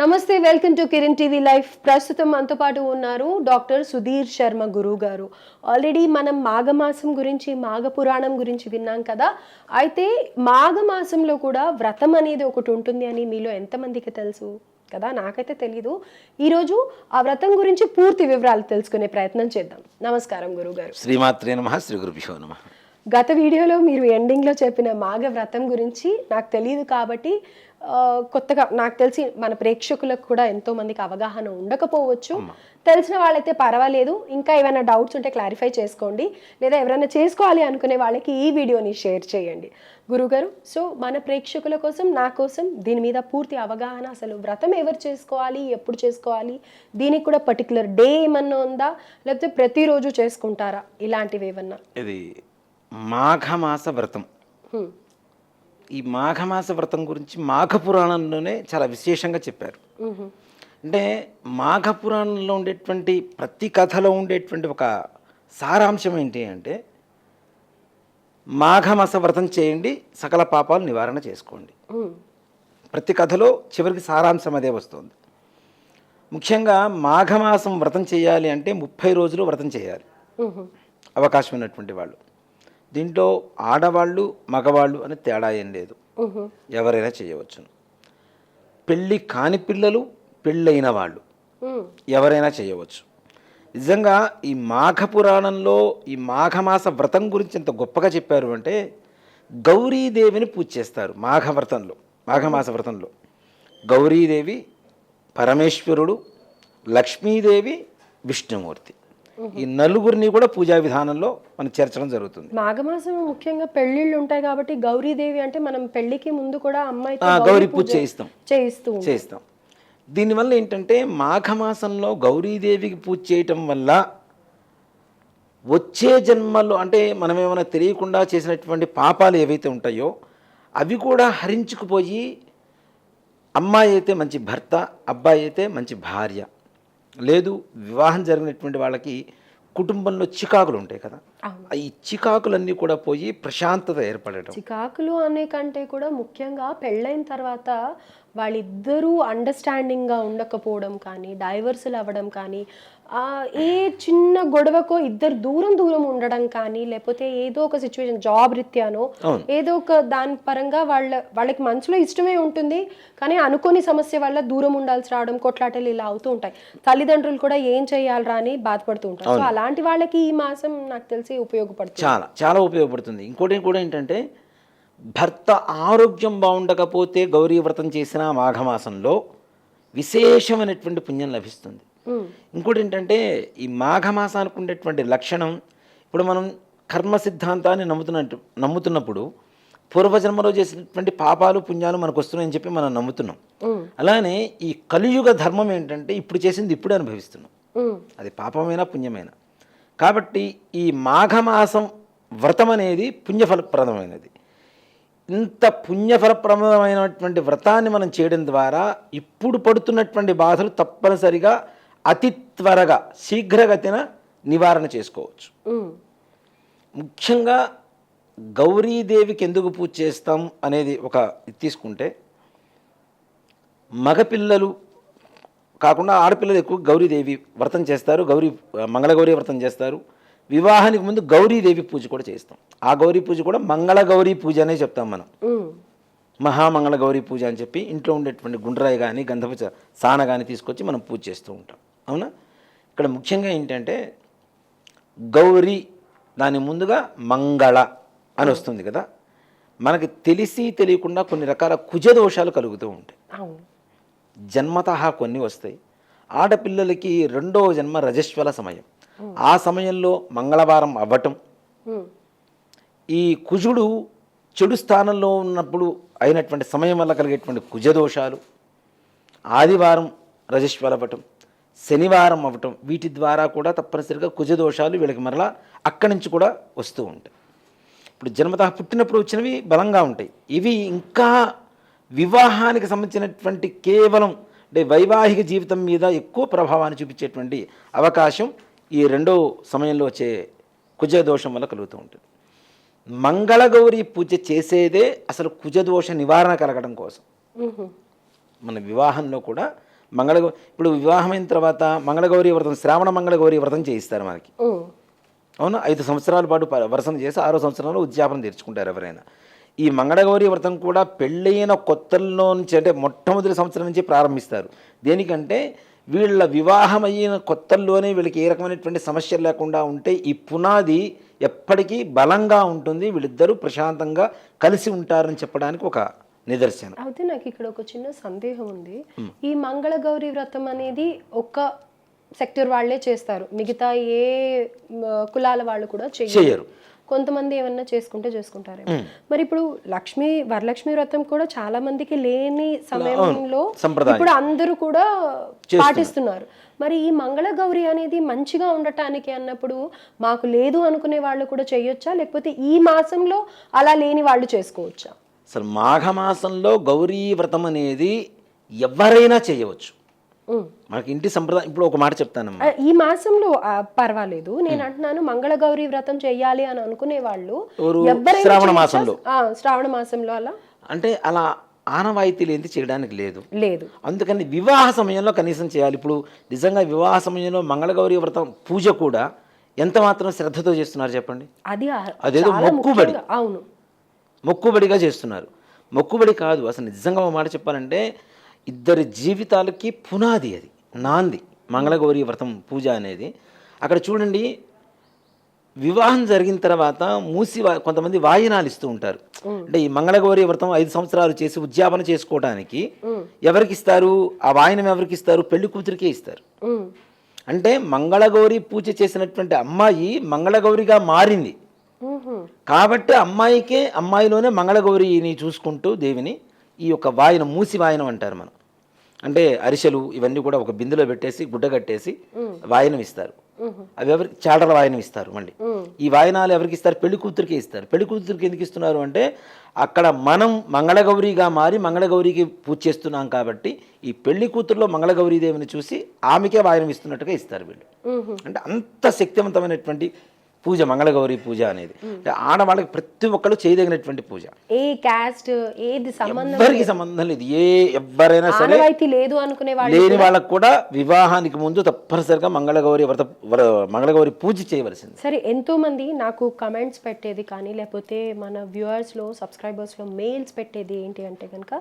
నమస్తే welcome to Kiran TV life. ప్రస్తుతం మనతో పాటు ఉన్నారు డాక్టర్ సుధీర్ శర్మ గురువు గారు ఆల్రెడీ మనం మాఘమాసం గురించి మాఘ పురాణం గురించి విన్నాం కదా. అయితే మాఘమాసంలో కూడా వ్రతం అనేది ఒకటి ఉంటుంది అని మీలో ఎంతమందికి తెలుసు కదా? నాకైతే తెలీదు. ఈరోజు ఆ వ్రతం గురించి పూర్తి వివరాలు తెలుసుకునే ప్రయత్నం చేద్దాం. నమస్కారం గురువు గారు శ్రీమాత్రే నమ శ్రీ గురుభ్యో నమ. గత వీడియోలో మీరు ఎండింగ్లో చెప్పిన మాఘ వ్రతం గురించి నాకు తెలియదు కాబట్టి కొత్తగా నాకు తెలిసి మన ప్రేక్షకులకు కూడా ఎంతో మందికి అవగాహన ఉండకపోవచ్చు. తెలిసిన వాళ్ళైతే పర్వాలేదు. ఇంకా ఏమైనా డౌట్స్ ఉంటే క్లారిఫై చేసుకోండి. లేదా ఎవరైనా చేసుకోవాలి అనుకునే వాళ్ళకి ఈ వీడియోని షేర్ చేయండి. గురుగారు సో మన ప్రేక్షకుల కోసం నా కోసం దీని మీద పూర్తి అవగాహన అసలు వ్రతం ఎవరు చేసుకోవాలి ఎప్పుడు చేసుకోవాలి దీనికి కూడా పర్టికులర్ డే ఏమన్నా ఉందా లేకపోతే ప్రతిరోజు చేసుకుంటారా? ఇలాంటివి ఏమన్నా? ఇది మాఘమాస వ్రతం. ఈ మాఘమాస వ్రతం గురించి మాఘ పురాణంలోనే చాలా విశేషంగా చెప్పారు. అంటే మాఘ పురాణంలో ఉండేటువంటి ప్రతి కథలో ఉండేటువంటి ఒక సారాంశం ఏంటి అంటే మాఘమాస వ్రతం చేయండి సకల పాపాలు నివారణ చేసుకోండి. ప్రతి కథలో చివరికి సారాంశం అదే వస్తుంది ముఖ్యంగా మాఘమాసం వ్రతం చేయాలి అంటే ముప్పై రోజులు వ్రతం చేయాలి. అవకాశం ఉన్నటువంటి వాళ్ళు దీంట్లో ఆడవాళ్ళు మగవాళ్ళు అని తేడా ఏం లేదు. ఎవరైనా చేయవచ్చును పెళ్ళి కాని పిల్లలు పెళ్ళైన వాళ్ళు. ఎవరైనా చేయవచ్చు. నిజంగా ఈ మాఘ పురాణంలో ఈ మాఘమాస వ్రతం గురించి ఎంత గొప్పగా చెప్పారు అంటే గౌరీదేవిని పూజ చేస్తారు మాఘ వ్రతంలో మాఘమాస వ్రతంలో. గౌరీదేవి పరమేశ్వరుడు లక్ష్మీదేవి విష్ణుమూర్తి. ఈ నలుగురిని కూడా పూజా విధానంలో మనం చేర్చడం జరుగుతుంది. మాఘమాసం ముఖ్యంగా పెళ్ళిళ్ళు ఉంటాయి కాబట్టి గౌరీదేవి అంటే మనం పెళ్ళికి ముందు కూడా అమ్మాయితో ఆ, గౌరీ పూజ చేయిస్తాం. చేయిస్తూ. చేస్తాం దీనివల్ల ఏంటంటే మాఘమాసంలో గౌరీదేవికి పూజ చేయటం వల్ల వచ్చే జన్మలో అంటే మనం ఏమైనా తెలియకుండా చేసినటువంటి పాపాలు ఏవైతే ఉంటాయో అవి కూడా హరించుకుపోయి అమ్మాయి అయితే మంచి భర్త అబ్బాయి అయితే మంచి భార్య. లేదు వివాహం జరిగినటువంటి వాళ్ళకి కుటుంబంలో చికాకులు ఉంటాయి కదా. ఈ చికాకులన్నీ కూడా పోయి ప్రశాంతత ఏర్పడటం చికాకులు అనే కంటే కూడా ముఖ్యంగా పెళ్ళైన తర్వాత వాళ్ళిద్దరూ అండర్స్టాండింగ్గా ఉండకపోవడం కానీ డైవర్సులు అవ్వడం కానీ ఏ చిన్న గొడవకో ఇద్దరు దూరం దూరం ఉండడం కానీ లేకపోతే ఏదో ఒక సిచ్యువేషన్ జాబ్ రీత్యానో. ఏదో ఒక దాని పరంగా వాళ్ళ వాళ్ళకి మనసులో ఇష్టమే ఉంటుంది కానీ అనుకోని సమస్య వల్ల దూరం ఉండాల్సి రావడం కొట్లాటలు ఇలా అవుతూ ఉంటాయి. తల్లిదండ్రులు కూడా ఏం చేయాలరా అని బాధపడుతూ ఉంటారు. సో అలాంటి వాళ్ళకి ఈ మాసం నాకు తెలిసి ఉపయోగపడుతుంది. చాలా చాలా ఉపయోగపడుతుంది. ఇంకోటి కూడా ఏంటంటే భర్త ఆరోగ్యం బాగుండకపోతే గౌరీ వ్రతం చేసిన మాఘమాసంలో విశేషమైనటువంటి పుణ్యం లభిస్తుంది. ఇంకోటి ఏంటంటే ఈ మాఘమాసానికి ఉండేటువంటి లక్షణం ఇప్పుడు మనం కర్మ సిద్ధాంతాన్ని నమ్ముతున్నట్టు నమ్ముతున్నప్పుడు పూర్వజన్మలో చేసినటువంటి పాపాలు పుణ్యాలు మనకు వస్తున్నాయని చెప్పి మనం నమ్ముతున్నాం. అలానే ఈ కలియుగ ధర్మం ఏంటంటే ఇప్పుడు చేసింది ఇప్పుడే అనుభవిస్తున్నాం. అది పాపమైనా పుణ్యమైనా. కాబట్టి ఈ మాఘమాసం వ్రతం అనేది పుణ్యఫలప్రదమైనది. ఇంత పుణ్యఫలప్రదమైనటువంటి వ్రతాన్ని మనం చేయడం ద్వారా ఇప్పుడు పడుతున్నటువంటి బాధలు తప్పనిసరిగా అతి త్వరగా శీఘ్రగతిన నివారణ చేసుకోవచ్చు. ముఖ్యంగా గౌరీదేవికి ఎందుకు పూజ చేస్తాం అనేది ఒక తీసుకుంటే మగపిల్లలు కాకుండా ఆడపిల్లలు ఎక్కువ గౌరీదేవి వ్రతం చేస్తారు గౌరీ మంగళగౌరీ వ్రతం చేస్తారు. వివాహానికి ముందు గౌరీదేవి పూజ కూడా చేస్తాం. ఆ గౌరీ పూజ కూడా మంగళగౌరీ పూజ అనే చెప్తాం మనం. ఉమ్, మహామంగళ గౌరీ పూజ అని చెప్పి ఇంట్లో ఉండేటువంటి గుండ్రాయి కానీ గంధపు చ- సాన కానీ తీసుకొచ్చి మనం పూజ చేస్తూ ఉంటాం. అవునా? ఇక్కడ ముఖ్యంగా ఏంటంటే గౌరీ దాని ముందుగా మంగళ అని వస్తుంది కదా? మనకి తెలిసి తెలియకుండా కొన్ని రకాల కుజదోషాలు కలుగుతూ ఉంటాయి. జన్మతః కొన్ని వస్తాయి. ఆడపిల్లలకి రెండవ జన్మ రజస్వల సమయం. ఆ సమయంలో మంగళవారం అవ్వటం. ఈ కుజుడు చెడు స్థానంలో ఉన్నప్పుడు అయినటువంటి సమయం వల్ల కలిగేటువంటి కుజదోషాలు. ఆదివారం రజస్వల అవ్వటం. శనివారం అవ్వటం వీటి ద్వారా కూడా తప్పనిసరిగా కుజదోషాలు వీళ్ళకి మరలా అక్కడి నుంచి కూడా వస్తూ ఉంటాయి. ఇప్పుడు జన్మత పుట్టినప్పుడు వచ్చినవి బలంగా ఉంటాయి. ఇవి ఇంకా వివాహానికి సంబంధించినటువంటి కేవలం అంటే వైవాహిక జీవితం మీద ఎక్కువ ప్రభావాన్ని చూపించేటువంటి అవకాశం ఈ రెండో సమయంలో వచ్చే కుజదోషం వల్ల కలుగుతూ ఉంటుంది. మంగళగౌరి పూజ చేసేదే అసలు కుజదోష నివారణ కలగడం కోసం. మన వివాహంలో కూడా మంగళ ఇప్పుడు వివాహమైన తర్వాత మంగళగౌరి వ్రతం శ్రావణ మంగళగౌరి వ్రతం చేయిస్తారు మనకి. అవునా? ఐదు సంవత్సరాల పాటు వరసన చేసి ఆరో సంవత్సరంలో ఉద్యాపన తీర్చుకుంటారు ఎవరైనా. ఈ మంగళగౌరి వ్రతం కూడా పెళ్ళైన కొత్తల్లో నుంచి అంటే మొట్టమొదటి సంవత్సరం నుంచి ప్రారంభిస్తారు. దేనికంటే వీళ్ళ వివాహం అయిన కొత్తల్లోనే వీళ్ళకి ఏ రకమైనటువంటి సమస్యలు లేకుండా ఉంటే ఈ పునాది ఎప్పటికీ బలంగా ఉంటుంది. వీళ్ళిద్దరూ ప్రశాంతంగా కలిసి ఉంటారని చెప్పడానికి ఒక నిదర్శనం. అయితే నాకు ఇక్కడ ఒక చిన్న సందేహం ఉంది. ఈ మంగళ గౌరి వ్రతం అనేది ఒక్క సెక్టర్ వాళ్ళే చేస్తారు. మిగతా ఏ కులాల వాళ్ళు కూడా చెయ్యరు. కొంతమంది ఏమన్నా చేసుకుంటే చేసుకుంటారు మరి ఇప్పుడు లక్ష్మి వరలక్ష్మి వ్రతం కూడా చాలా మందికి లేని సమయంలో. ఇప్పుడు అందరూ కూడా పాటిస్తున్నారు. మరి ఈ మంగళ గౌరి అనేది మంచిగా ఉండటానికి అన్నప్పుడు మాకు లేదు అనుకునే వాళ్ళు కూడా చేయొచ్చా లేకపోతే ఈ మాసంలో అలా లేని వాళ్ళు చేసుకోవచ్చా? అసలు మాఘమాసంలో గౌరీ వ్రతం అనేది ఎవరైనా చేయవచ్చు. మనకి ఇంటి సంప్రదాయం ఇప్పుడు ఒక మాట చెప్తానమ్మా. ఆ, ఈ మాసంలో పర్వాలేదు. నేను అంటున్నాను మంగళ గౌరి వ్రతం చెయ్యాలి అని అనుకునే వాళ్ళు శ్రావణ? మాసంలో. శ్రావణ మాసంలో అలా? అంటే అలా ఆనవాయితీ లేనిది చేయడానికి లేదు. లేదు. అందుకని వివాహ సమయంలో కనీసం చేయాలి. ఇప్పుడు నిజంగా వివాహ సమయంలో మంగళగౌరి వ్రతం పూజ కూడా ఎంత మాత్రం శ్రద్ధతో చేస్తున్నారు చెప్పండి? అది అదేదో మొక్కుబడి. అవును. మొక్కుబడిగా చేస్తున్నారు. మొక్కుబడి కాదు అసలు నిజంగా ఒక మాట చెప్పాలంటే ఇద్దరి జీవితాలకి పునాది అది నాంది మంగళగౌరి వ్రతం పూజ అనేది. అక్కడ చూడండి వివాహం జరిగిన తర్వాత మూసి కొంతమంది వాయినాలు ఇస్తూ ఉంటారు. అంటే ఈ మంగళగౌరి వ్రతం ఐదు సంవత్సరాలు చేసి ఉద్యాపన చేసుకోవడానికి ఎవరికి ఇస్తారు? ఆ వాయినం ఎవరికి ఇస్తారు? పెళ్ళి కూతురికే ఇస్తారు. అంటే మంగళగౌరి పూజ చేసినటువంటి అమ్మాయి మంగళగౌరిగా మారింది. కాబట్టి అమ్మాయికే అమ్మాయిలోనే మంగళగౌరిని చూసుకుంటూ దేవిని ఈ యొక్క వాయనం మూసి వాయనం అంటారు మనం. అంటే అరిసెలు ఇవన్నీ కూడా ఒక బిందులో పెట్టేసి గుడ్డ కట్టేసి వాయనం ఇస్తారు. అవి ఎవరికి చాడల వాయనం ఇస్తారు మళ్ళీ. ఈ వాయనాలు ఎవరికి ఇస్తారు? పెళ్ళి కూతురికి ఇస్తారు. పెళ్ళి కూతురికి ఎందుకు ఇస్తున్నారు అంటే అక్కడ మనం మంగళగౌరిగా మారి మంగళగౌరికి పూజ చేస్తున్నాం కాబట్టి ఈ పెళ్ళి కూతురులో మంగళగౌరీ దేవిని చూసి ఆమెకే వాయనం ఇస్తున్నట్టుగా ఇస్తారు వీళ్ళు. అంటే అంత శక్తివంతమైనటువంటి పూజ మంగళగౌరి పూజ అనేది. ఆడవాళ్ళకి ప్రతి ఒక్కళ్ళు చేయదగినటువంటి పూజ. ఏ క్యాస్ట్ ఏది సంబంధం ఎవరికి సంబంధం లేదు. ఏ ఎవరైనా సరే లేదు అనుకునే లేని వాళ్ళకు కూడా వివాహానికి ముందు తప్పనిసరిగా మంగళగౌరి వ్రత వ్ర- మంగళగౌరి పూజ చేయవలసింది. సరే ఎంతో మంది నాకు కమెంట్స్ పెట్టేది కానీ లేకపోతే మన వ్యూవర్స్లో సబ్స్క్రైబర్స్లో మెయిల్స్ పెట్టేది ఏంటి అంటే కనుక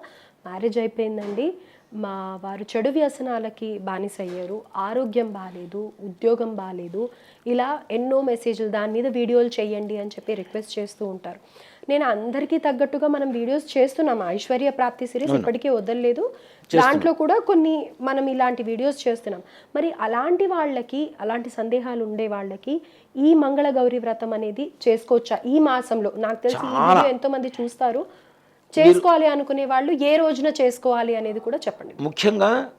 మ్యారేజ్ అయిపోయిందండి. మా వారు చెడు వ్యసనాలకి బానిస అయ్యారు ఆరోగ్యం బాగాలేదు ఉద్యోగం బాగాలేదు ఇలా ఎన్నో మెసేజ్లు దాని మీద వీడియోలు చేయండి అని చెప్పి రిక్వెస్ట్ చేస్తూ ఉంటారు. నేను అందరికీ తగ్గట్టుగా మనం వీడియోస్ చేస్తున్నాం. ఐశ్వర్య ప్రాప్తి సిరీస్ ఇప్పటికీ వదలలేదు. దాంట్లో కూడా కొన్ని మనం ఇలాంటి వీడియోస్ చేస్తున్నాం. మరి అలాంటి వాళ్ళకి అలాంటి సందేహాలు ఉండే వాళ్ళకి ఈ మంగళ గౌరి వ్రతం అనేది చేసుకోవచ్చా? ఈ మాసంలో నాకు తెలిసి ఎంతో మంది చూస్తారు. చేసుకోవాలి అనుకునే వాళ్ళు ఏ రోజున చేసుకోవాలి అనేది కూడా చెప్పండి. ముఖ్యంగా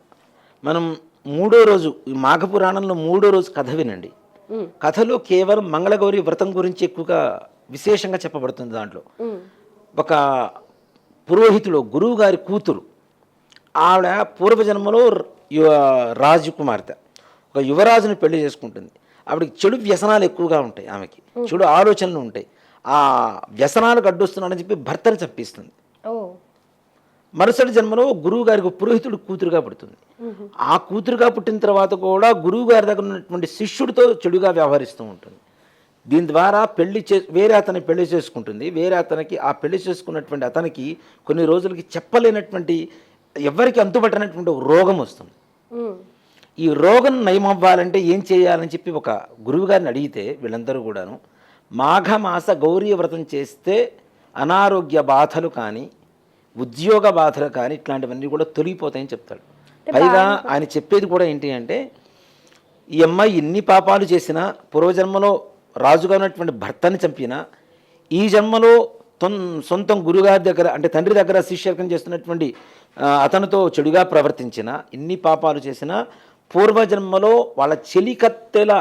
మనం మూడో రోజు ఈ మాఘ పురాణంలో మూడో రోజు కథ వినండి. కథలో కేవలం మంగళగౌరి వ్రతం గురించి ఎక్కువగా విశేషంగా చెప్పబడుతుంది దాంట్లో. ఒక పురోహితుడు గురువు గారి కూతురు. ఆవిడ పూర్వజన్మలో యువ రాజకుమార్తె. ఒక యువరాజుని పెళ్ళి చేసుకుంటుంది. ఆవిడకి చెడు వ్యసనాలు ఎక్కువగా ఉంటాయి ఆమెకి. చెడు ఆలోచనలు ఉంటాయి. ఆ వ్యసనాలకు అడ్డొస్తున్నాడని చెప్పి భర్తను చంపిస్తుంది. మరుసటి జన్మలో గురువు గారికి పురోహితుడు కూతురుగా పుడుతుంది. ఆ కూతురుగా పుట్టిన తర్వాత కూడా గురువు గారి దగ్గర ఉన్నటువంటి శిష్యుడితో చెడుగా వ్యవహరిస్తూ ఉంటుంది. దీని ద్వారా పెళ్ళి చే వేరే అతని పెళ్ళి చేసుకుంటుంది. వేరే అతనికి ఆ పెళ్ళి చేసుకున్నటువంటి అతనికి కొన్ని రోజులకి చెప్పలేనటువంటి ఎవరికి అంతుపట్టనటువంటి ఒక రోగం వస్తుంది. ఈ రోగం నయమవ్వాలంటే ఏం చేయాలని చెప్పి ఒక గురువు గారిని అడిగితే వీళ్ళందరూ కూడాను మాఘమాస గౌరీ వ్రతం చేస్తే అనారోగ్య బాధలు కానీ ఉద్యోగ బాధలు కానీ ఇట్లాంటివన్నీ కూడా తొలగిపోతాయని చెప్తాడు. పైగా ఆయన చెప్పేది కూడా ఏంటి అంటే ఈ అమ్మాయి ఎన్ని పాపాలు చేసినా పూర్వజన్మలో రాజుగా ఉన్నటువంటి భర్తని చంపినా ఈ జన్మలో సొంతం గురుగారి దగ్గర అంటే తండ్రి దగ్గర శిష్యర్కం చేస్తున్నటువంటి అతనితో చెడుగా ప్రవర్తించిన ఇన్ని పాపాలు చేసినా పూర్వజన్మలో వాళ్ళ చెలికత్తెల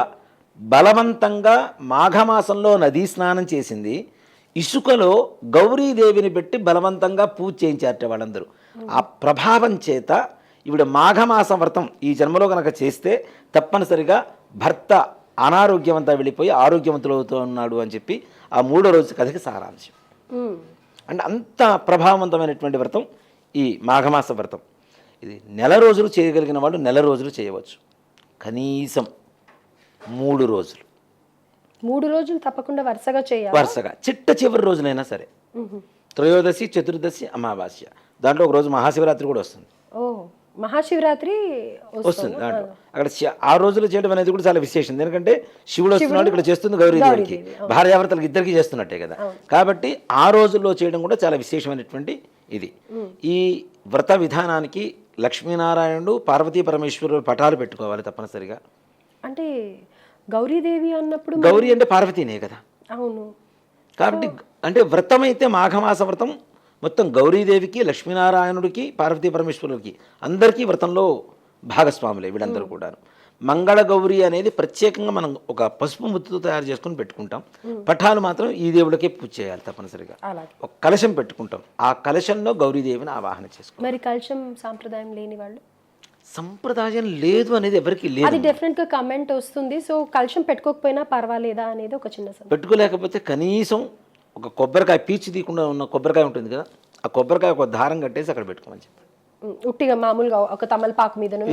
బలవంతంగా మాఘమాసంలో నదీ స్నానం చేసింది. ఇసుకలో గౌరీదేవిని పెట్టి బలవంతంగా పూజ చేయించారట వాళ్ళందరూ. ఆ ప్రభావం చేత ఈవిడ మాఘమాస వ్రతం ఈ జన్మలో కనుక చేస్తే తప్పనిసరిగా భర్త అనారోగ్యవంతా వెళ్ళిపోయి ఆరోగ్యవంతులవుతూ ఉన్నాడు అని చెప్పి ఆ మూడో రోజు కథకి సారాంశం. అంటే అంత ప్రభావవంతమైనటువంటి వ్రతం ఈ మాఘమాస వ్రతం. ఇది నెల రోజులు చేయగలిగిన వాళ్ళు నెల రోజులు చేయవచ్చు. కనీసం మూడు రోజులు. మూడు రోజులు తప్పకుండా వరుసగా చేయాలి? వరుసగా. చిట్ట చివరి రోజునైనా సరే. త్రయోదశి చతుర్దశి అమావాస్య. దాంట్లో ఒక రోజు మహాశివరాత్రి కూడా వస్తుంది. ఓ మహాశివరాత్రి వస్తుంది. దాంట్లో. అక్కడ ఆ రోజులు చేయడం అనేది కూడా చాలా విశేషం. ఎందుకంటే శివుడు వస్తున్నాడు ఇక్కడ చేస్తుంది గౌరీదేవికి భార్యాభర్తలకు ఇద్దరికి చేస్తున్నట్టే కదా. కాబట్టి ఆ రోజుల్లో చేయడం కూడా చాలా విశేషమైనటువంటి ఇది. ఈ వ్రత విధానానికి లక్ష్మీనారాయణుడు పార్వతీ పరమేశ్వరుడు పటాలు పెట్టుకోవాలి తప్పనిసరిగా. అంటే గౌరీదేవి అన్నప్పుడు గౌరీ అంటే పార్వతీనే కదా. అవును. కాబట్టి అంటే వ్రతం అయితే మాఘమాస వ్రతం మొత్తం గౌరీదేవికి లక్ష్మీనారాయణుడికి పార్వతీ పరమేశ్వరుడికి అందరికీ వ్రతంలో భాగస్వాములే వీళ్ళందరూ కూడా మంగళ గౌరి అనేది ప్రత్యేకంగా మనం ఒక పసుపు ముత్తుతో తయారు చేసుకుని పెట్టుకుంటాం. పఠాలు మాత్రం ఈ దేవుడికే పూజ చేయాలి తప్పనిసరిగా. ఒక కలశం పెట్టుకుంటాం. ఆ కలశంలో గౌరీదేవిని ఆవాహన చేసుకుంటాం మరి కల్చం సాంప్రదాయం లేని వాళ్ళు? సంప్రదాయం లేదు అనేది ఎవరికి లేదు. అది డెఫినెట్గా కమెంట్ వస్తుంది. సో కలుషం పెట్టుకోకపోయినా పర్వాలేదా అనేది ఒక చిన్న సమస్య పెట్టుకోలేకపోతే కనీసం ఒక కొబ్బరికాయ పీచు తీయకుండా ఉన్న కొబ్బరికాయ ఉంటుంది కదా ఆ కొబ్బరికాయ ఒక దారం కట్టేసి అక్కడ పెట్టుకోమని చెప్పండి ఉమ్, ఉట్టిగా మామూలుగా ఒక తమలపాకు మీదనో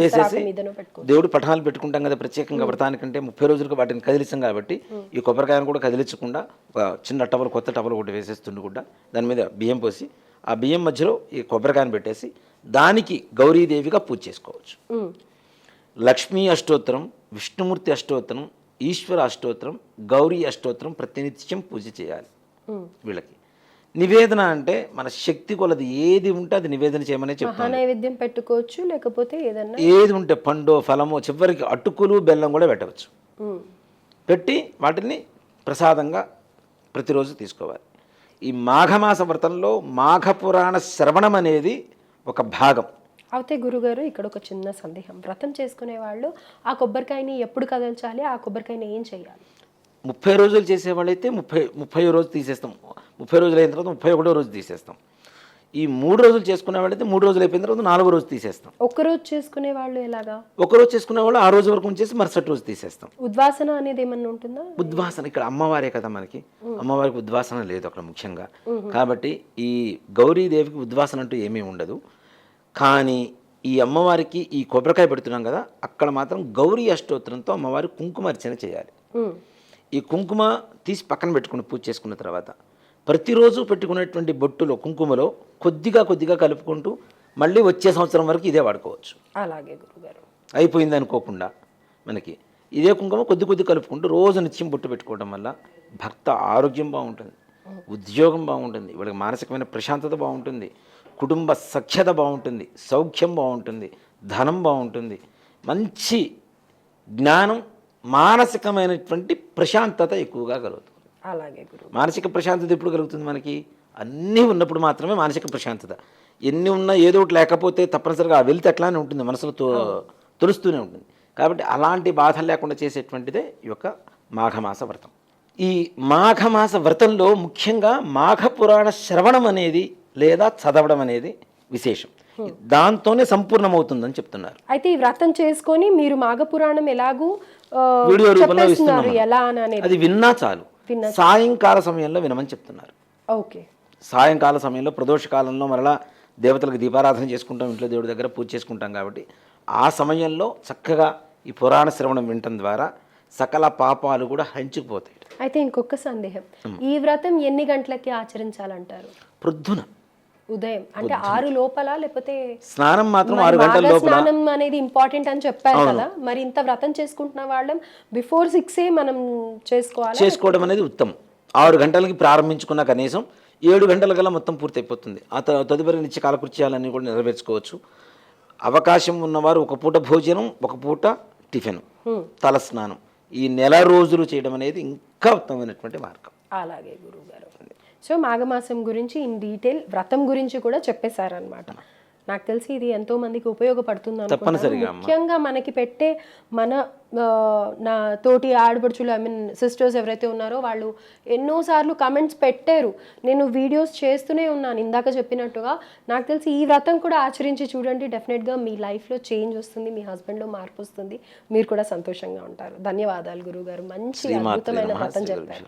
మీదనో పెట్టుకో దేవుడు పఠాలు పెట్టుకుంటాం కదా ప్రత్యేకంగా వ్రతానికంటే ముప్పై రోజులకు వాటిని కదిలించాం కాబట్టి ఈ కొబ్బరికాయను కూడా కదిలించకుండా ఒక చిన్న టవల్ కొత్త టవల్ ఒకటి వేసేస్తుండి కూడా దాని మీద బియ్యం పోసి ఆ బియ్యం మధ్యలో ఈ కొబ్బరికాయను పెట్టేసి దానికి గౌరీదేవిగా పూజ చేసుకోవచ్చు. లక్ష్మీ అష్టోత్తరం విష్ణుమూర్తి అష్టోత్తరం ఈశ్వర అష్టోత్తరం గౌరీ అష్టోత్తరం ప్రతినిత్యం పూజ చేయాలి. వీళ్ళకి. నివేదన అంటే మన శక్తి కొలది ఏది ఉంటే అది నివేదన చేయమనే చెప్తాను పెట్టుకోవచ్చు లేకపోతే ఏదన్నా ఏది ఉంటే పండో ఫలమో చివరికి అటుకులు బెల్లం కూడా పెట్టవచ్చు. పెట్టి వాటిని ప్రసాదంగా ప్రతిరోజు తీసుకోవాలి. ఈ మాఘమాస వ్రతంలో మాఘ పురాణ శ్రవణం అనేది ఒక భాగం. అయితే గురుగారు ఇక్కడ ఒక చిన్న సందేహం. వ్రతం చేసుకునే వాళ్ళు ఆ కొబ్బరికాయని ఎప్పుడు కదల్చాలి? ఆ కొబ్బరికాయని ఏం చేయాలి? ముప్పై రోజులు చేసేవాళ్ళైతే ముప్పై ముప్పై రోజు తీసేస్తాం. ముప్పై రోజులు అయిన తర్వాత ముప్పై ఒకటో రోజు తీసేస్తాం. ఈ మూడు రోజులు చేసుకునే వాళ్ళైతే మూడు రోజులు అయిపోయిన తర్వాత నాలుగో రోజు తీసేస్తాం. ఒక్కరోజు చేసుకునే వాళ్ళు ఎలాగా? ఒక రోజు చేసుకునే వాళ్ళు ఆ రోజు వరకు ఉంచేసి మరుసటి రోజు తీసేస్తాం. ఉద్వాసన అనేది ఏమన్నా ఉంటుందా? ఉద్వాసన ఇక్కడ అమ్మవారే కదా మనకి. అమ్మవారికి ఉద్వాసన లేదు అక్కడ ముఖ్యంగా. కాబట్టి ఈ గౌరీదేవికి ఉద్వాసన అంటూ ఏమీ ఉండదు. కానీ ఈ అమ్మవారికి ఈ కొబ్బరికాయ పెడుతున్నాం కదా అక్కడ మాత్రం గౌరీ అష్టోత్తరంతో అమ్మవారి కుంకుమ అర్చన చేయాలి ఈ కుంకుమ తీసి పక్కన పెట్టుకుని పూజ చేసుకున్న తర్వాత ప్రతిరోజు పెట్టుకునేటువంటి బొట్టులో కుంకుమలో కొద్దిగా కొద్దిగా కలుపుకుంటూ మళ్ళీ వచ్చే సంవత్సరం వరకు ఇదే వాడుకోవచ్చు. అలాగే గురుగారు. అయిపోయింది అనుకోకుండా మనకి ఇదే కుంకుమ కొద్ది కొద్ది కలుపుకుంటూ రోజు నిత్యం బొట్టు పెట్టుకోవడం వల్ల భర్త ఆరోగ్యం బాగుంటుంది ఉద్యోగం బాగుంటుంది వాళ్ళకి మానసికమైన ప్రశాంతత బాగుంటుంది కుటుంబ సఖ్యత బాగుంటుంది సౌఖ్యం బాగుంటుంది ధనం బాగుంటుంది. మంచి జ్ఞానం మానసికమైనటువంటి ప్రశాంతత ఎక్కువగా కలుగుతుంది. అలాగే గురువు మానసిక ప్రశాంతత ఎప్పుడు కలుగుతుంది మనకి? అన్నీ ఉన్నప్పుడు మాత్రమే మానసిక ప్రశాంతత. ఎన్ని ఉన్నా ఏదో ఒకటి లేకపోతే తప్పనిసరిగా ఆ వెళ్తే అట్లానే ఉంటుంది మనసులో తో తొలుస్తూనే ఉంటుంది. కాబట్టి అలాంటి బాధలు లేకుండా చేసేటువంటిదే ఈ యొక్క మాఘమాస వ్రతం. ఈ మాఘమాస వ్రతంలో ముఖ్యంగా మాఘ పురాణ శ్రవణం అనేది లేదా చదవడం అనేది విశేషం. దాంతోనే సంపూర్ణమవుతుందని చెప్తున్నారు. అయితే ఈ వ్రతం చేసుకొని మీరు మాఘపురాణం ఎలాగూ ఆ, వీడియో రూపంలో. ఎలా అది విన్నా చాలు. సాయంకాల సమయంలో వినమని చెప్తున్నారు. ఓకే. సాయంకాల సమయంలో ప్రదోష కాలంలో మరలా దేవతలకు దీపారాధన చేసుకుంటాం ఇంట్లో దేవుడి దగ్గర పూజ చేసుకుంటాం కాబట్టి ఆ సమయంలో చక్కగా ఈ పురాణ శ్రవణం వినటం ద్వారా సకల పాపాలు కూడా హంచుకుపోతాయి. అయితే ఇంకొక సందేహం. ఈ వ్రతం ఎన్ని గంటలకి ఆచరించాలంటారు? ప్రొద్దున. ఉదయం. అంటే ఆరు లోపల లేకపోతే స్నానం మాత్రం ఆరు గంటల లోపల. స్నానం అనేది ఇంపార్టెంట్ అని చెప్పారు కదా. మరి ఇంత వ్రతం చేసుకుంటున్న వాళ్ళం బిఫోర్ సిక్సే మనం చేసుకోవాలి? చేసుకోవడం అనేది ఉత్తమం. ఆరు గంటలకి ప్రారంభించుకున్న కనీసం ఏడు గంటల కల్లా మొత్తం పూర్తి అయిపోతుంది ఆ తదుపరి నిత్య కాలకృత్యాలన్నీ కూడా నెరవేర్చుకోవచ్చు. అవకాశం ఉన్నవారు ఒక పూట భోజనం ఒక పూట టిఫిన్ తల స్నానం ఈ నెల రోజులు చేయడం అనేది ఇంకా ఉత్తమమైనటువంటి మార్గం. అలాగే గురువు గారు సో మాఘమాసం గురించి ఇన్ డీటెయిల్ వ్రతం గురించి కూడా చెప్పేశారనమాట నాకు తెలిసి ఇది ఎంతో మందికి ఉపయోగపడుతుంది అనుకుంటాను. తప్పనిసరిగా అమ్మా. ముఖ్యంగా మనకి పెట్టే మన నా తోటి ఆడపడుచులు ఐ మీన్ సిస్టర్స్ ఎవరైతే ఉన్నారో వాళ్ళు ఎన్నోసార్లు కమెంట్స్ పెట్టారు. నేను వీడియోస్ చేస్తూనే ఉన్నాను ఇందాక చెప్పినట్టుగా. నాకు తెలిసి ఈ వ్రతం కూడా ఆచరించి చూడండి. డెఫినెట్గా మీ లైఫ్లో చేంజ్ వస్తుంది మీ హస్బెండ్లో మార్పు వస్తుంది. మీరు కూడా సంతోషంగా ఉంటారు. ధన్యవాదాలు గురువు గారు మంచి అద్భుతమైన వ్రతం చెప్పారు.